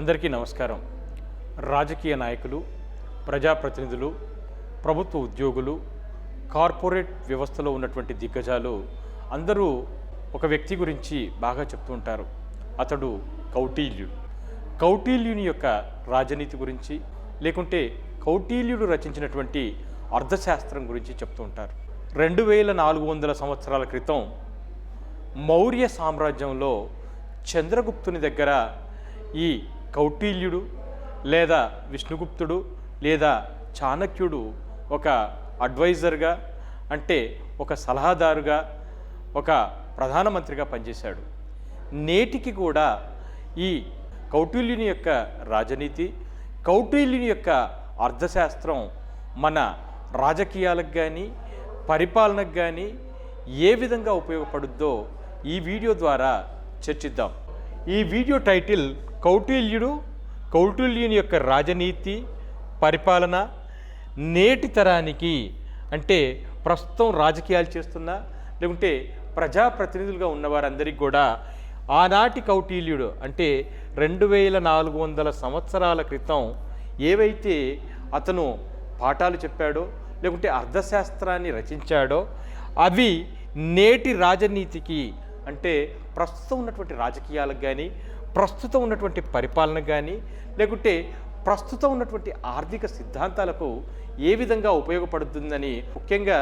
అందరికీ నమస్కారం. రాజకీయ నాయకులు ప్రజాప్రతినిధులు ప్రభుత్వ ఉద్యోగులు కార్పొరేట్ వ్యవస్థలో ఉన్నటువంటి దిగ్గజాలు అందరూ ఒక వ్యక్తి గురించి బాగా చెప్తూ ఉంటారు. అతడు కౌటిల్యుడు. కౌటిల్యుని యొక్క రాజనీతి గురించి లేకుంటే కౌటిల్యుడు రచించినటువంటి అర్థశాస్త్రం గురించి చెప్తూ ఉంటారు. రెండు వేల నాలుగు వందల సంవత్సరాల క్రితం మౌర్య సామ్రాజ్యంలో చంద్రగుప్తుని దగ్గర ఈ కౌటిల్యుడు లేదా విష్ణుగుప్తుడు లేదా చాణక్యుడు ఒక అడ్వైజర్గా అంటే ఒక సలహాదారుగా ఒక ప్రధానమంత్రిగా పనిచేశాడు. నేటికి కూడా ఈ కౌటిల్యుని యొక్క రాజనీతి కౌటిల్యుని యొక్క అర్థశాస్త్రం మన రాజకీయాలకు కానీ పరిపాలనకు కానీ ఏ విధంగా ఉపయోగపడుద్దో ఈ వీడియో ద్వారా చర్చిద్దాం. ఈ వీడియో టైటిల్ కౌటిల్యుడు కౌటిల్యుని యొక్క రాజనీతి పరిపాలన నేటి తరానికి అంటే ప్రస్తుతం రాజకీయాలు చేస్తున్న లేకుంటే ప్రజాప్రతినిధులుగా ఉన్నవారందరికీ కూడా ఆనాటి కౌటిల్యుడు అంటే రెండు వేల నాలుగు వందల సంవత్సరాల క్రితం ఏవైతే అతను పాఠాలు చెప్పాడో లేకుంటే అర్థశాస్త్రాన్ని రచించాడో అవి నేటి రాజనీతికి అంటే ప్రస్తుతం ఉన్నటువంటి రాజకీయాలకు కానీ ప్రస్తుతం ఉన్నటువంటి పరిపాలన కానీ లేకుంటే ప్రస్తుతం ఉన్నటువంటి ఆర్థిక సిద్ధాంతాలకు ఏ విధంగా ఉపయోగపడుతుందని ముఖ్యంగా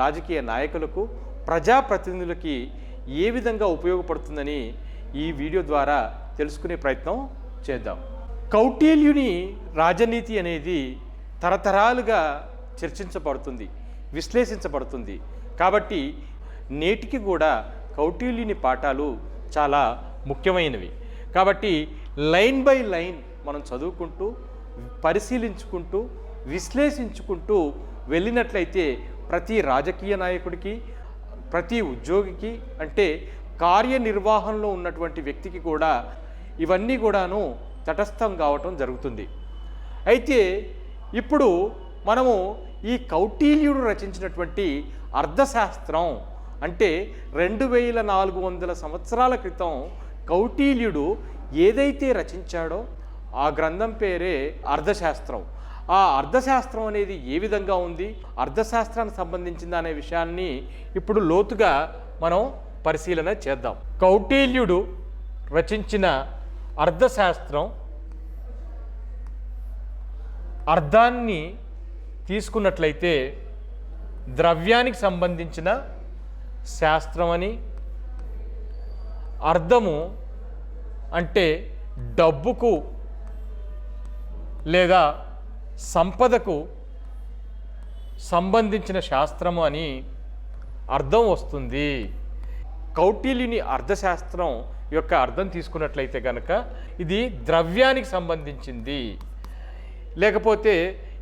రాజకీయ నాయకులకు ప్రజాప్రతినిధులకి ఏ విధంగా ఉపయోగపడుతుందని ఈ వీడియో ద్వారా తెలుసుకునే ప్రయత్నం చేద్దాం. కౌటిల్యుని రాజనీతి అనేది తరతరాలుగా చర్చించబడుతుంది విశ్లేషించబడుతుంది. కాబట్టి నేటికి కూడా కౌటిల్యుని పాఠాలు చాలా ముఖ్యమైనవి. కాబట్టి లైన్ బై లైన్ మనం చదువుకుంటూ పరిశీలించుకుంటూ విశ్లేషించుకుంటూ వెళ్ళినట్లయితే ప్రతి రాజకీయ నాయకుడికి ప్రతి ఉద్యోగికి అంటే కార్యనిర్వాహంలో ఉన్నటువంటి వ్యక్తికి కూడా ఇవన్నీ కూడాను తటస్థం కావటం జరుగుతుంది. అయితే ఇప్పుడు మనము ఈ కౌటిల్యుడు రచించినటువంటి అర్థశాస్త్రం అంటే రెండు వేల నాలుగు వందల సంవత్సరాల క్రితం కౌటిల్యుడు ఏదైతే రచించాడో ఆ గ్రంథం పేరే అర్థశాస్త్రం ఆ అర్థశాస్త్రం అనేది ఏ విధంగా ఉంది? అర్థశాస్త్రానికి సంబంధించింది అనే విషయాన్ని ఇప్పుడు లోతుగా మనం పరిశీలన చేద్దాం. కౌటిల్యుడు రచించిన అర్థశాస్త్రం అర్థాన్ని తీసుకున్నట్లయితే ద్రవ్యానికి సంబంధించిన శాస్త్రం అని అర్థము అంటే డబ్బుకు లేదా సంపదకు సంబంధించిన శాస్త్రము అని అర్థం వస్తుంది. కౌటిల్యుని అర్థశాస్త్రం యొక్క అర్థం తీసుకున్నట్లయితే కనుక ఇది ద్రవ్యానికి సంబంధించింది. లేకపోతే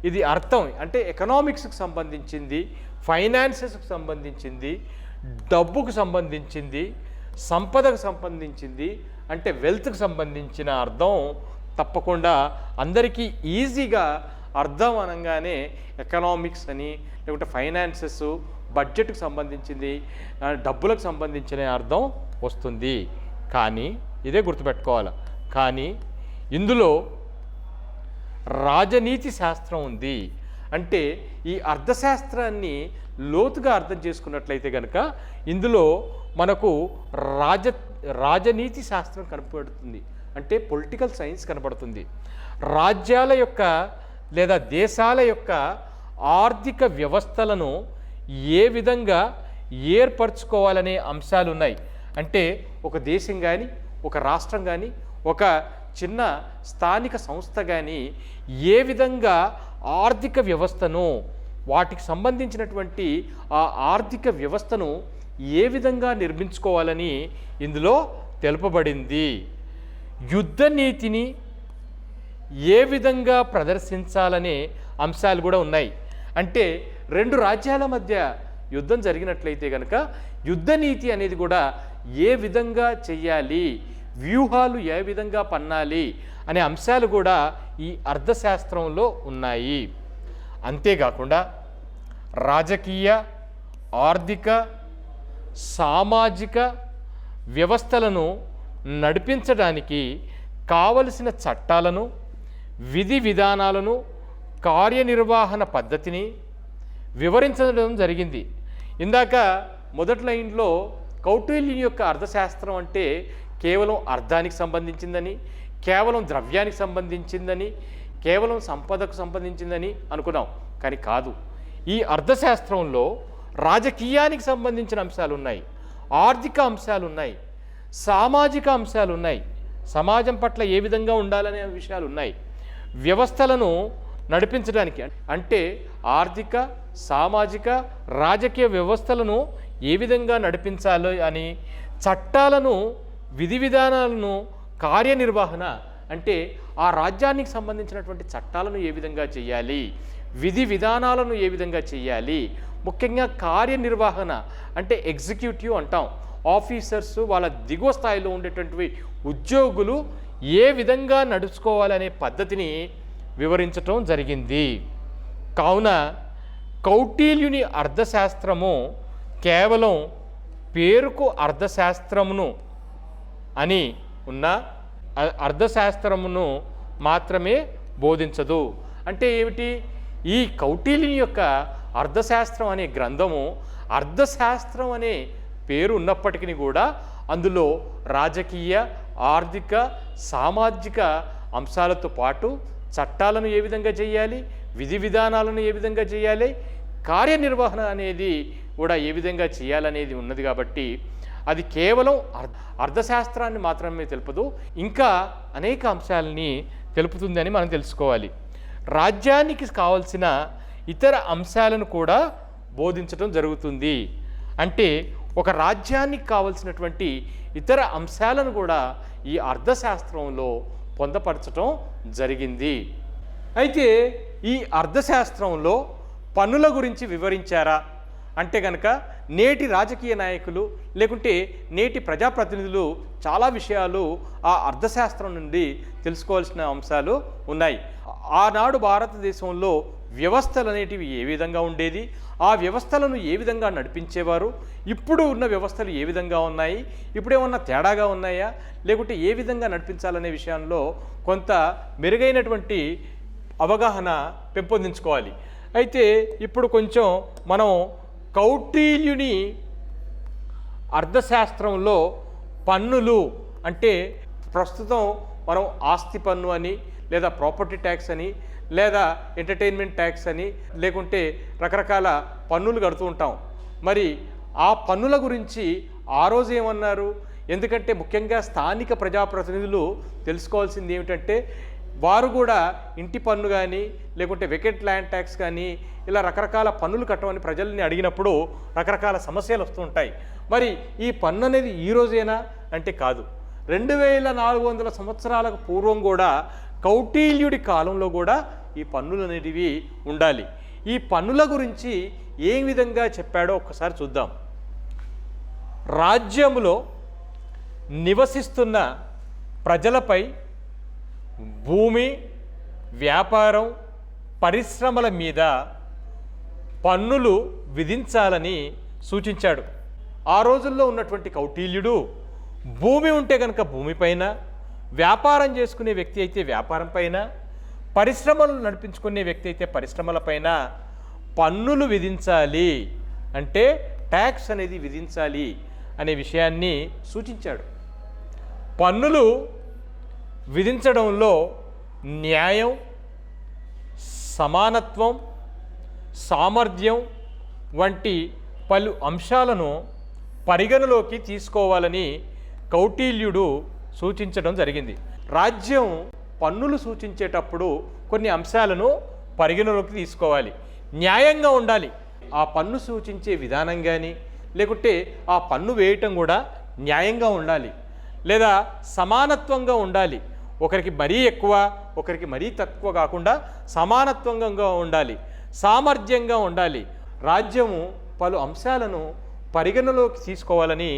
ఇది అర్థం అంటే ఎకనామిక్స్కి సంబంధించింది ఫైనాన్సెస్కి సంబంధించింది డబ్బుకు సంబంధించింది సంపదకు సంబంధించింది అంటే వెల్త్కి సంబంధించిన అర్థం తప్పకుండా అందరికీ ఈజీగా అర్థం అనగానే ఎకనామిక్స్ అని లేకుంటే ఫైనాన్సెస్ బడ్జెట్కి సంబంధించింది డబ్బులకు సంబంధించిన అర్థం వస్తుంది. కానీ ఇదే గుర్తుపెట్టుకోవాలి కానీ ఇందులో రాజనీతి శాస్త్రం ఉంది. అంటే ఈ అర్థశాస్త్రాన్ని లోతుగా అర్థం చేసుకున్నట్లయితే కనుక ఇందులో మనకు రాజ రాజనీతి శాస్త్రం కనపడుతుంది. అంటే పొలిటికల్ సైన్స్ కనపడుతుంది. రాజ్యాల యొక్క లేదా దేశాల యొక్క ఆర్థిక వ్యవస్థలను ఏ విధంగా ఏర్పరచుకోవాలనే అంశాలు ఉన్నాయి అంటే ఒక దేశం కానీ ఒక రాష్ట్రం కానీ ఒక చిన్న స్థానిక సంస్థ కానీ ఏ విధంగా ఆర్థిక వ్యవస్థను వాటికి సంబంధించినటువంటి ఆ ఆర్థిక వ్యవస్థను ఏ విధంగా నిర్మించుకోవాలని ఇందులో తెలుపబడింది. యుద్ధ నీతిని ఏ విధంగా ప్రదర్శించాలనే అంశాలు కూడా ఉన్నాయి. అంటే రెండు రాజ్యాల మధ్య యుద్ధం జరిగినట్లయితే కనుక యుద్ధ నీతి అనేది కూడా ఏ విధంగా చెయ్యాలి వ్యూహాలు ఏ విధంగా పన్నాలి అనే అంశాలు కూడా ఈ అర్థశాస్త్రంలో ఉన్నాయి. అంతేకాకుండా రాజకీయ ఆర్థిక సామాజిక వ్యవస్థలను నడిపించడానికి కావలసిన చట్టాలను విధి విధానాలను కార్యనిర్వహణ పద్ధతిని వివరించడం జరిగింది. ఇందాక మొదటి లైన్లో కౌటిల్యం యొక్క అర్థశాస్త్రం అంటే కేవలం అర్థానికి సంబంధించిందని కేవలం ద్రవ్యానికి సంబంధించిందని కేవలం సంపదకు సంబంధించిందని అనుకున్నాం. కానీ కాదు ఈ అర్థశాస్త్రంలో రాజకీయానికి సంబంధించిన అంశాలు ఉన్నాయి ఆర్థిక అంశాలు ఉన్నాయి సామాజిక అంశాలు ఉన్నాయి సమాజం పట్ల ఏ విధంగా ఉండాలనే విషయాలు ఉన్నాయి వ్యవస్థలను నడిపించడానికి అంటే ఆర్థిక సామాజిక రాజకీయ వ్యవస్థలను ఏ విధంగా నడిపించాలి అని చట్టాలను విధి విధానాలను కార్యనిర్వహణ అంటే ఆ రాజ్యానికి సంబంధించినటువంటి చట్టాలను ఏ విధంగా చేయాలి? విధి విధానాలను ఏ విధంగా చేయాలి? ముఖ్యంగా కార్యనిర్వహణ అంటే ఎగ్జిక్యూటివ్ అంటాం. ఆఫీసర్స్ వాళ్ళ దిగువ స్థాయిలో ఉండేటువంటి ఉద్యోగులు ఏ విధంగా నడుచుకోవాలనే పద్ధతిని వివరించటం జరిగింది. కావున కౌటిల్యుని అర్థశాస్త్రము కేవలం పేరుకు అర్థశాస్త్రమును అని ఉన్న అర్థశాస్త్రమును మాత్రమే బోధించదు. అంటే ఏమిటి? ఈ కౌటిల్యుని యొక్క అర్థశాస్త్రం అనే గ్రంథము అర్థశాస్త్రం అనే పేరు ఉన్నప్పటికీ కూడా అందులో రాజకీయ ఆర్థిక సామాజిక అంశాలతో పాటు చట్టాలను ఏ విధంగా చేయాలి? విధి విధానాలను ఏ విధంగా చేయాలి? కార్యనిర్వహణ అనేది కూడా ఏ విధంగా చేయాలనేది ఉన్నది కాబట్టి అది కేవలం అర్- అర్థశాస్త్రాన్ని మాత్రమే తెలుపదు ఇంకా అనేక అంశాలని తెలుపుతుందని మనం తెలుసుకోవాలి. రాజ్యానికి కావలసిన ఇతర అంశాలను కూడా బోధించడం జరుగుతుంది. అంటే ఒక రాజ్యానికి కావలసినటువంటి ఇతర అంశాలను కూడా ఈ అర్థశాస్త్రంలో పొందపరచటం జరిగింది. అయితే ఈ అర్థశాస్త్రంలో పన్నుల గురించి వివరించారా? అంటే కనుక నేటి రాజకీయ నాయకులు లేకుంటే నేటి ప్రజాప్రతినిధులు చాలా విషయాలు ఆ అర్థశాస్త్రం నుండి తెలుసుకోవాల్సిన అంశాలు ఉన్నాయి. ఆనాడు భారతదేశంలో వ్యవస్థలు అనేటివి ఏ విధంగా ఉండేది? ఆ వ్యవస్థలను ఏ విధంగా నడిపించేవారు? ఇప్పుడు ఉన్న వ్యవస్థలు ఏ విధంగా ఉన్నాయి? ఇప్పుడేమన్నా తేడాగా ఉన్నాయా? లేకుంటే ఏ విధంగా నడిపించాలనే విషయంలో కొంత మెరుగైనటువంటి అవగాహన పెంపొందించుకోవాలి. అయితే ఇప్పుడు కొంచెం మనం కౌటిల్యుని అర్థశాస్త్రంలో పన్నులు అంటే ప్రస్తుతం మనం ఆస్తి పన్ను అని లేదా ప్రాపర్టీ ట్యాక్స్ అని లేదా ఎంటర్టైన్మెంట్ ట్యాక్స్ అని లేకుంటే రకరకాల పన్నులు కడుతూ ఉంటాం. మరి ఆ పన్నుల గురించి ఆ రోజు ఏమన్నారు? ఎందుకంటే ముఖ్యంగా స్థానిక ప్రజాప్రతినిధులు తెలుసుకోవాల్సింది ఏమిటంటే వారు కూడా ఇంటి పన్ను కానీ లేకుంటే వికెట్ ల్యాండ్ ట్యాక్స్ కానీ ఇలా రకరకాల పన్నులు కట్టమని ప్రజల్ని అడిగినప్పుడు రకరకాల సమస్యలు వస్తుంటాయి మరి ఈ పన్ను అనేది ఈ రోజేనా? అంటే కాదు. రెండు వేల నాలుగు వందల సంవత్సరాలకు పూర్వం కూడా కౌటిల్యుడి కాలంలో కూడా ఈ పన్నులు అనేటివి ఉండాలి. ఈ పన్నుల గురించి ఏ విధంగా చెప్పాడో ఒక్కసారి చూద్దాం. రాజ్యములో నివసిస్తున్న ప్రజలపై భూమి వ్యాపారం పరిశ్రమల మీద పన్నులు విధించాలని సూచించాడు. ఆ రోజుల్లో ఉన్నటువంటి కౌటిల్యుడు భూమి ఉంటే కనుక భూమిపైన వ్యాపారం చేసుకునే వ్యక్తి అయితే వ్యాపారం పైన పరిశ్రమలు నడిపించుకునే వ్యక్తి అయితే పరిశ్రమలపైన పన్నులు విధించాలి అంటే ట్యాక్స్ అనేది విధించాలి అనే విషయాన్ని సూచించాడు. పన్నులు విధించడంలో న్యాయం సమానత్వం సామర్థ్యం వంటి పలు అంశాలను పరిగణలోకి తీసుకోవాలని కౌటిల్యుడు సూచించడం జరిగింది. రాజ్యం పన్నులు సూచించేటప్పుడు కొన్ని అంశాలను పరిగణలోకి తీసుకోవాలి. న్యాయంగా ఉండాలి. ఆ పన్ను సూచించే విధానం కానీ లేకుంటే ఆ పన్ను వేయటం కూడా న్యాయంగా ఉండాలి. లేదా సమానత్వంగా ఉండాలి. ఒకరికి మరీ ఎక్కువ ఒకరికి మరీ తక్కువ కాకుండా సమానత్వంగా ఉండాలి సామర్థ్యంగా ఉండాలి. రాజ్యము పలు అంశాలను పరిగణలోకి తీసుకోవాలని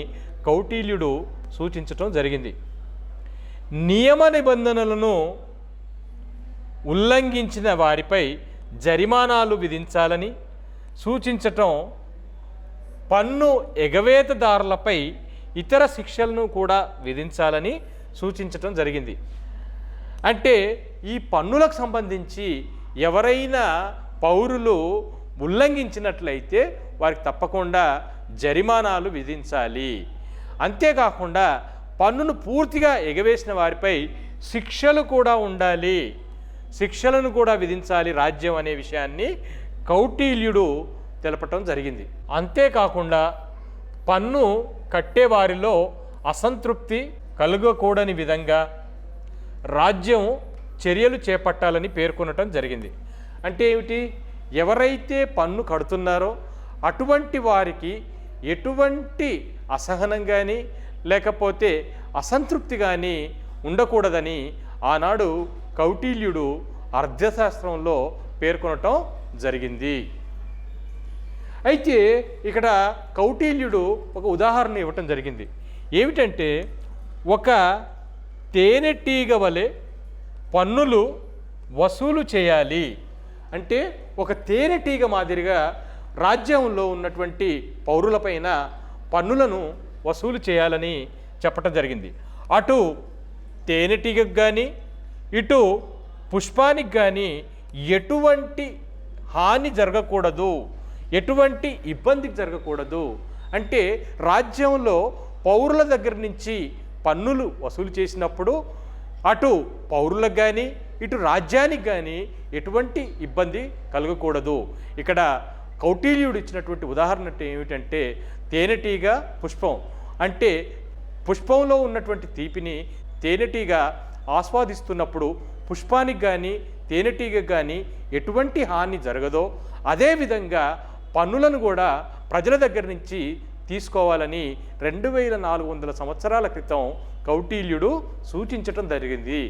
కౌటిల్యుడు సూచించటం జరిగింది. నియమ నిబంధనలను ఉల్లంఘించిన వారిపై జరిమానాలు విధించాలని సూచించటం పన్ను ఎగవేతదారులపై ఇతర శిక్షలను కూడా విధించాలని సూచించటం జరిగింది. అంటే ఈ పన్నులకు సంబంధించి ఎవరైనా పౌరులు ఉల్లంఘించినట్లయితే వారికి తప్పకుండా జరిమానాలు విధించాలి. అంతేకాకుండా పన్నును పూర్తిగా ఎగవేసిన వారిపై శిక్షలు కూడా ఉండాలి. శిక్షలను కూడా విధించాలి రాజ్యం అనే విషయాన్ని కౌటిల్యుడు తెలపటం జరిగింది. అంతేకాకుండా పన్ను కట్టేవారిలో అసంతృప్తి కలుగకూడని విధంగా రాజ్యం చర్యలు చేపట్టాలని పేర్కొనటం జరిగింది. అంటే ఏమిటి? ఎవరైతే పన్ను కడుతున్నారో అటువంటి వారికి ఎటువంటి అసహనం కానీ లేకపోతే అసంతృప్తి కానీ ఉండకూడదని ఆనాడు కౌటిల్యుడు అర్థశాస్త్రంలో పేర్కొనటం జరిగింది. అయితే ఇక్కడ కౌటిల్యుడు ఒక ఉదాహరణ ఇవ్వటం జరిగింది. ఏమిటంటే ఒక తేనెటీగ వలె పన్నులు వసూలు చేయాలి. అంటే ఒక తేనెటీగ మాదిరిగా రాజ్యంలో ఉన్నటువంటి పౌరులపైన పన్నులను వసూలు చేయాలని చెప్పటం జరిగింది. అటు తేనెటీగకు కానీ ఇటు పుష్పానికి కానీ ఎటువంటి హాని జరగకూడదు. ఎటువంటి ఇబ్బంది జరగకూడదు. అంటే రాజ్యంలో పౌరుల దగ్గర నుంచి పన్నులు వసూలు చేసినప్పుడు అటు పౌరులకు కానీ ఇటు రాజ్యానికి కానీ ఎటువంటి ఇబ్బంది కలగకూడదు. ఇక్కడ కౌటిల్యుడు ఇచ్చినటువంటి ఉదాహరణ ఏమిటంటే తేనెటీగ పుష్పం. అంటే పుష్పంలో ఉన్నటువంటి తీపిని తేనెటీగ ఆస్వాదిస్తున్నప్పుడు పుష్పానికి కానీ తేనెటీగకు కానీ ఎటువంటి హాని జరగదో అదేవిధంగా పన్నులను కూడా ప్రజల దగ్గర నుంచి తీసుకోవాలని రెండు వేల నాలుగు వందల సంవత్సరాల క్రితం కౌటిల్యుడు సూచించటం జరిగింది.